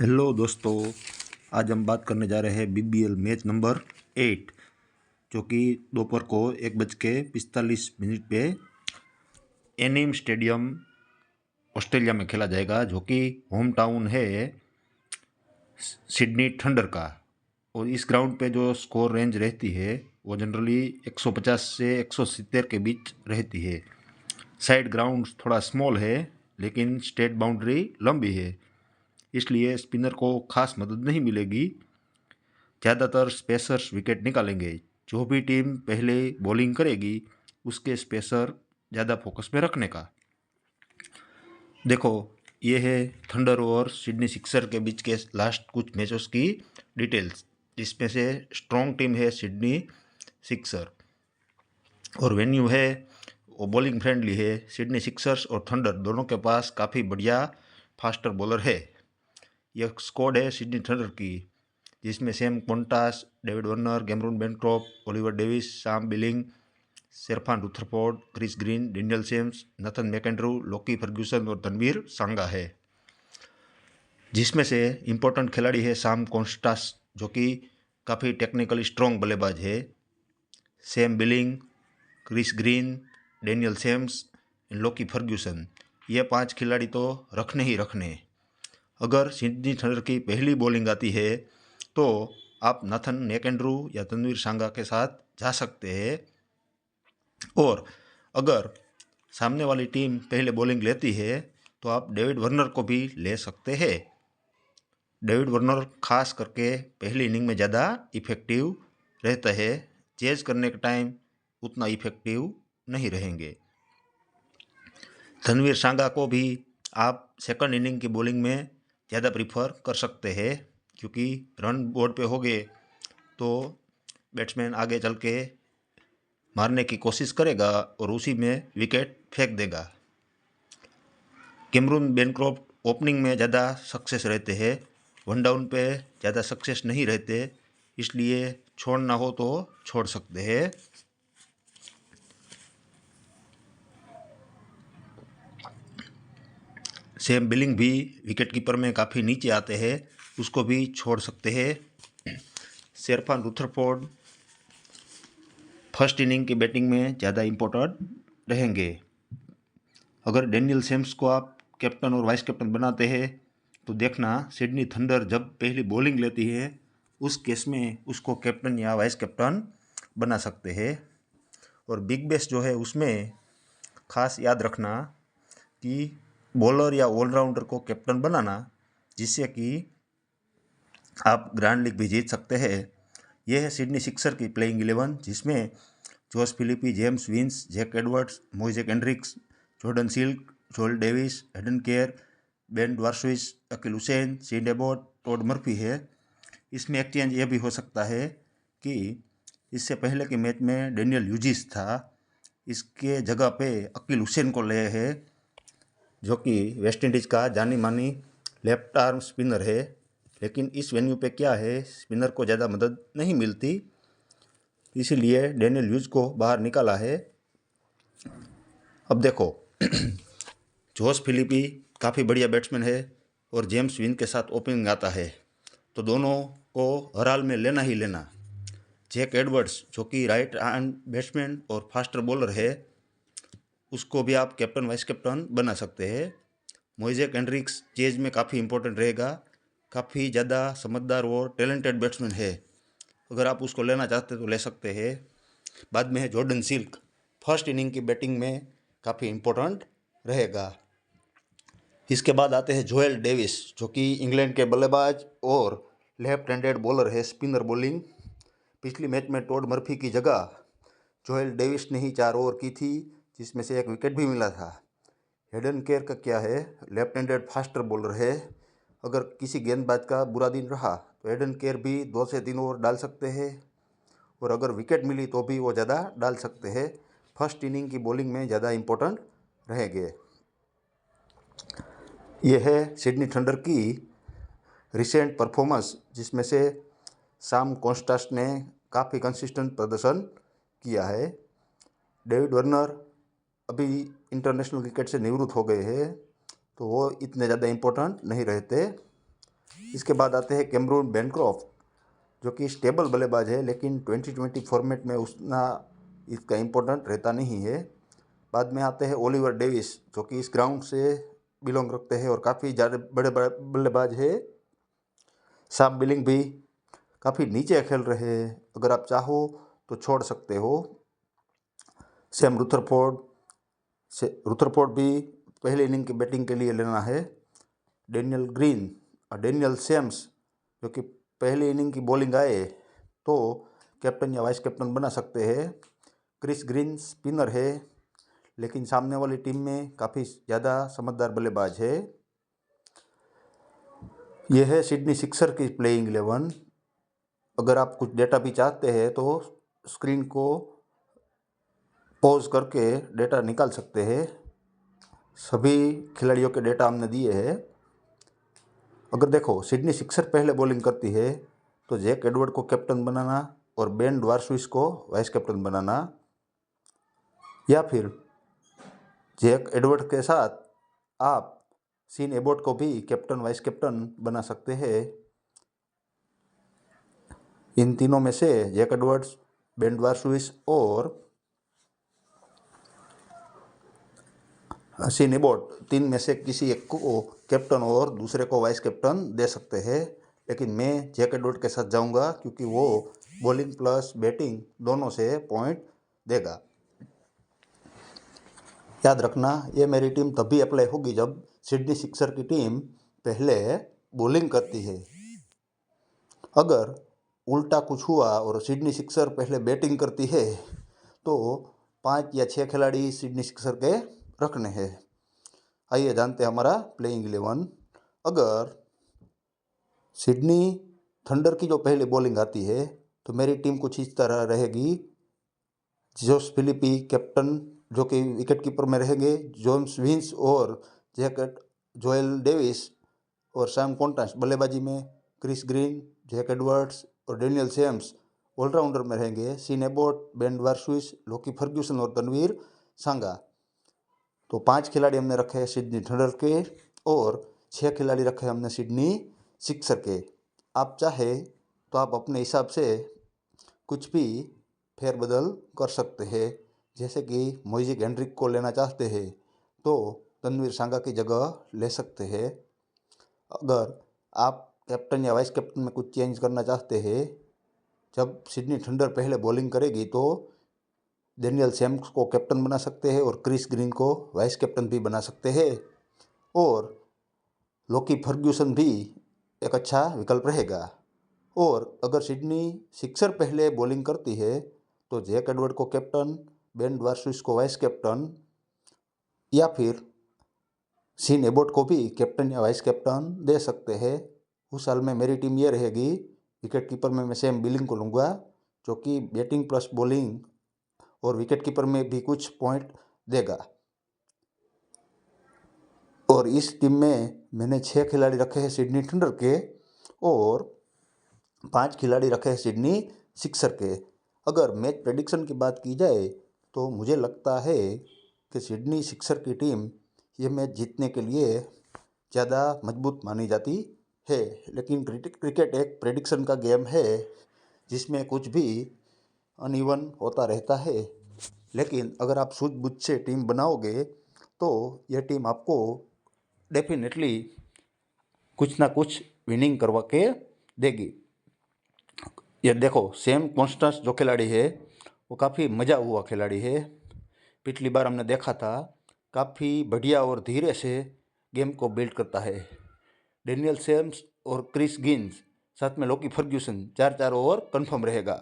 Hello दोस्तों, आज हम बात करने जा रहे हैं बीबीएल मैच नंबर एट जो कि दोपहर को एक बज के पिस्तालीस मिनट पे एनिम स्टेडियम ऑस्ट्रेलिया में खेला जाएगा, जो कि होम टाउन है सिडनी थंडर का। और इस ग्राउंड पे जो स्कोर रेंज रहती है, वो जनरली 150 से 170 के बीच रहती है। साइड ग्राउंड थोड़ा स्मॉल है, लेकिन स्टेट बाउंड्री लंबी है। इसलिए स्पिनर को खास मदद नहीं मिलेगी। ज़्यादातर स्पेसर्स विकेट निकालेंगे। जो भी टीम पहले बॉलिंग करेगी, उसके स्पेसर ज़्यादा फोकस में रखने का। देखो, ये है थंडर और सिडनी सिक्सर के बीच के लास्ट कुछ मैचेस की डिटेल्स, जिसमें से स्ट्रॉन्ग टीम है सिडनी सिक्सर। और वेन्यू है, वो बॉलिंग फ्रेंडली है सिडनी सिक्सर्स और थंडर, दोनों के पास काफ़ी बढ़िया फास्टर बॉलर है। यह स्क्वाड है सिडनी थंडर की, जिसमें Sam Konstas David Warner Cameron Bancroft Oliver Davies Sam Billings Sherfane Rutherford Chris Green Daniel Sams Nathan McAndrew Lockie Ferguson और तनवीर सांगा है। जिसमें से इम्पोर्टेंट खिलाड़ी है शाम कॉन्स्टास जो कि काफ़ी टेक्निकली स्ट्रॉन्ग बल्लेबाज है। Sam Billings Chris Green Daniel Sams Lockie Ferguson ये पाँच खिलाड़ी तो रखने ही रखने। अगर सिडनी थंडर की पहली बॉलिंग आती है तो आप नाथन नेकेंड्रू या तनवीर सांगा के साथ जा सकते हैं। और अगर सामने वाली टीम पहले बॉलिंग लेती है तो आप डेविड वर्नर को भी ले सकते हैं। डेविड वर्नर खास करके पहली इनिंग में ज़्यादा इफ़ेक्टिव रहता है। चेज करने के टाइम उतना इफ़ेक्टिव नहीं रहेंगे। धनवीर सांगा को भी आप सेकंड इनिंग की बॉलिंग में ज़्यादा प्रीफर कर सकते हैं, क्योंकि रन बोर्ड पे हो गए तो बैट्समैन आगे चल के मारने की कोशिश करेगा और उसी में विकेट फेंक देगा। कैमरून बेनक्रॉफ्ट ओपनिंग में ज़्यादा सक्सेस रहते हैं वन डाउन पे ज़्यादा सक्सेस नहीं रहते, इसलिए छोड़ना हो तो छोड़ सकते हैं। सेम बिलिंग भी विकेट कीपर में काफ़ी नीचे आते हैं, उसको भी छोड़ सकते हैं। शेरफान रुथरफोर्ड फ़र्स्ट इनिंग की बैटिंग में ज़्यादा इम्पोर्टेंट रहेंगे। अगर डेनियल सेम्स को आप कैप्टन और वाइस कैप्टन बनाते हैं तो देखना सिडनी थंडर जब पहली बॉलिंग लेती है, उस केस में उसको कैप्टन या वाइस कैप्टन बना सकते हैं। और बिग बेस जो है, उसमें खास याद रखना कि बॉलर या ऑलराउंडर को कैप्टन बनाना, जिससे कि आप ग्रैंड लीग भी जीत सकते हैं। यह है सिडनी सिक्सर की प्लेइंग इलेवन जिसमें Josh Philippe James Vince Jack Edwards Moises Henriques Jordan Silk Joel Davies Hayden Kerr Ben Dwarshuis Akeal Hosein Sean Abbott Todd Murphy है। इसमें एक चेंज ये भी हो सकता है कि इससे पहले के मैच में डेनियल यूजिस था। इसके जगह पे अकील हुसैन को ले है। जो कि वेस्ट इंडीज़ का जानी मानी लेफ़्ट आर्म स्पिनर है, लेकिन इस वेन्यू पे क्या है, स्पिनर को ज़्यादा मदद नहीं मिलती। इसीलिए डेनियल यूज़ को बाहर निकाला है। अब देखो, जोस फिलिपी काफ़ी बढ़िया बैट्समैन है और जेम्स विन के साथ ओपनिंग आता है। तो दोनों को हर हाल में लेना ही लेना। जैक एडवर्ड्स, जो कि राइट हैंड बैट्समैन और फास्टर बॉलर है उसको भी आप कैप्टन, वाइस कैप्टन बना सकते हैं। मोइजेक एंड्रिक्स चेज में काफ़ी इंपॉर्टेंट रहेगा। काफ़ी ज़्यादा समझदार और टैलेंटेड बैट्समैन है। अगर आप उसको लेना चाहते तो ले सकते हैं। बाद में है जॉर्डन सिल्क फ़र्स्ट इनिंग की बैटिंग में काफ़ी इम्पोर्टेंट रहेगा। इसके बाद आते हैं जोएल डेविस जो कि इंग्लैंड के बल्लेबाज और लेफ़्ट हैंडेड बॉलर है स्पिनर बॉलिंग पिछली मैच में टोड मर्फी की जगह जोएल डेविस ने ही चार ओवर की थी। जिसमें से एक विकेट भी मिला था। हेडन केयर का क्या है? लेफ़्ट हैंडेड फास्टर बॉलर है। अगर किसी गेंदबाज का बुरा दिन रहा तो हेडन केयर भी दो से तीन ओवर डाल सकते हैं। और अगर विकेट मिली तो भी वो ज़्यादा डाल सकते हैं। फ़र्स्ट इनिंग की बॉलिंग में ज़्यादा इम्पोर्टेंट रहेंगे ये है सिडनी थंडर की रिसेंट परफॉर्मेंस, जिसमें से शाम कॉन्स्टास्ट ने काफ़ी कंसिस्टेंट प्रदर्शन किया है। डेविड वर्नर अभी इंटरनेशनल क्रिकेट से निवृत्त हो गए हैं तो वो इतने ज़्यादा इम्पोर्टेंट नहीं रहते। इसके बाद आते हैं कैमरून बैनक्रॉफ्ट जो कि स्टेबल बल्लेबाज है, लेकिन ट्वेंटी ट्वेंटी फॉर्मेट में उतना इसका इम्पोर्टेंट रहता नहीं है। बाद में आते हैं ओलिवर डेविस जो कि इस ग्राउंड से बिलोंग रखते हैं और काफ़ी ज़्यादा बड़े बड़े बल्लेबाज है। साम बिलिंग भी काफ़ी नीचे खेल रहे हैं। अगर आप चाहो तो छोड़ सकते हो। सैम रुथरफोर्ड से रुथरफोर्ड भी पहले इनिंग की बैटिंग के लिए लेना है। डेनियल ग्रीन और डेनियल सेम्स, जो कि पहले इनिंग की बॉलिंग आए तो कैप्टन या वाइस कैप्टन बना सकते हैं। क्रिस ग्रीन स्पिनर है, लेकिन सामने वाली टीम में काफ़ी ज़्यादा समझदार बल्लेबाज है। यह है सिडनी सिक्सर की प्लेइंग इलेवन। अगर आप कुछ डेटा भी चाहते हैं तो स्क्रीन को पॉज करके डेटा निकाल सकते हैं। सभी खिलाड़ियों के डेटा हमने दिए हैं। अगर देखो सिडनी सिक्सर पहले बॉलिंग करती है तो जैक एडवर्ड को कैप्टन बनाना और बेन ड्वार्सविस को वाइस कैप्टन बनाना। या फिर जैक एडवर्ड के साथ आप सीन एबोट को भी कैप्टन वाइस कैप्टन बना सकते हैं। इन तीनों में से जैक एडवर्ड्स बेन ड्वार्सविस और सीन एबोट तीन में से किसी एक को कैप्टन और दूसरे को वाइस कैप्टन दे सकते हैं. लेकिन मैं जैक एडवर्ड के साथ जाऊँगा क्योंकि वो बॉलिंग प्लस बैटिंग दोनों से पॉइंट देगा. याद रखना, ये मेरी टीम तभी अप्लाई होगी जब सिडनी सिक्सर की टीम पहले बॉलिंग करती है. अगर उल्टा कुछ हुआ और सिडनी सिक्सर पहले बैटिंग करती है तो पाँच या छः खिलाड़ी सिडनी सिक्सर के रखने हैं। आइए जानते हैं हमारा प्लेइंग इलेवन अगर सिडनी थंडर की जो पहले बॉलिंग आती है तो मेरी टीम कुछ इस तरह रहेगी। जोस फिलिपी कैप्टन जो कि विकेट कीपर में रहेंगे जोम्स विंस और जैकेट जोएल डेविस और सैम कॉन्टास बल्लेबाजी में क्रिस ग्रीन जैक एडवर्ड्स और डेनियल सेम्स ऑलराउंडर में रहेंगे। Sean Abbott Ben Dwarshuis Lockie Ferguson और तनवीर सांगा तो पाँच खिलाड़ी हमने रखे हैं सिडनी थंडर के और छः खिलाड़ी रखे हमने सिडनी सिक्सर के। आप चाहे तो आप अपने हिसाब से कुछ भी फेरबदल कर सकते हैं। जैसे कि मोइजिक हेनरिक को लेना चाहते हैं तो तनवीर सांगा की जगह ले सकते हैं। अगर आप कैप्टन या वाइस कैप्टन में कुछ चेंज करना चाहते हैं, जब सिडनी थंडर पहले बॉलिंग करेगी तो डेनियल सैम्स को कैप्टन बना सकते हैं और क्रिस ग्रीन को वाइस कैप्टन भी बना सकते हैं। और लोकी फर्ग्यूसन भी एक अच्छा विकल्प रहेगा। और अगर सिडनी सिक्सर पहले बॉलिंग करती है तो जैक एडवर्ड को कैप्टन, बेन ड्वार्सविस को वाइस कैप्टन, या फिर सीन एबोट को भी कैप्टन या वाइस कैप्टन दे सकते हैं। उस साल में मेरी टीम ये रहेगी विकेट कीपर में मैं सेम बिलिंग को लूँगा, जो कि बैटिंग प्लस बॉलिंग और विकेट कीपर में भी कुछ पॉइंट देगा। और इस टीम में मैंने छः खिलाड़ी रखे हैं सिडनी थंडर के और पाँच खिलाड़ी रखे हैं सिडनी सिक्सर के। अगर मैच प्रेडिक्शन की बात की जाए तो मुझे लगता है कि सिडनी सिक्सर की टीम ये मैच जीतने के लिए ज़्यादा मज़बूत मानी जाती है। लेकिन क्रिकेट एक प्रेडिक्शन का गेम है, जिसमें कुछ भी अनइवन होता रहता है। लेकिन अगर आप सूझबूझ से टीम बनाओगे तो यह टीम आपको डेफिनेटली कुछ ना कुछ विनिंग करवा के देगी। ये देखो, सेम कॉन्स्टेंस जो खिलाड़ी है, वो काफ़ी मज़ा हुआ खिलाड़ी है। पिछली बार हमने देखा था, काफ़ी बढ़िया और धीरे से गेम को बिल्ड करता है। डेनियल सेम्स और क्रिस गिन्स, साथ में लोकी फर्ग्यूसन चार चार ओवर कंफर्म रहेगा।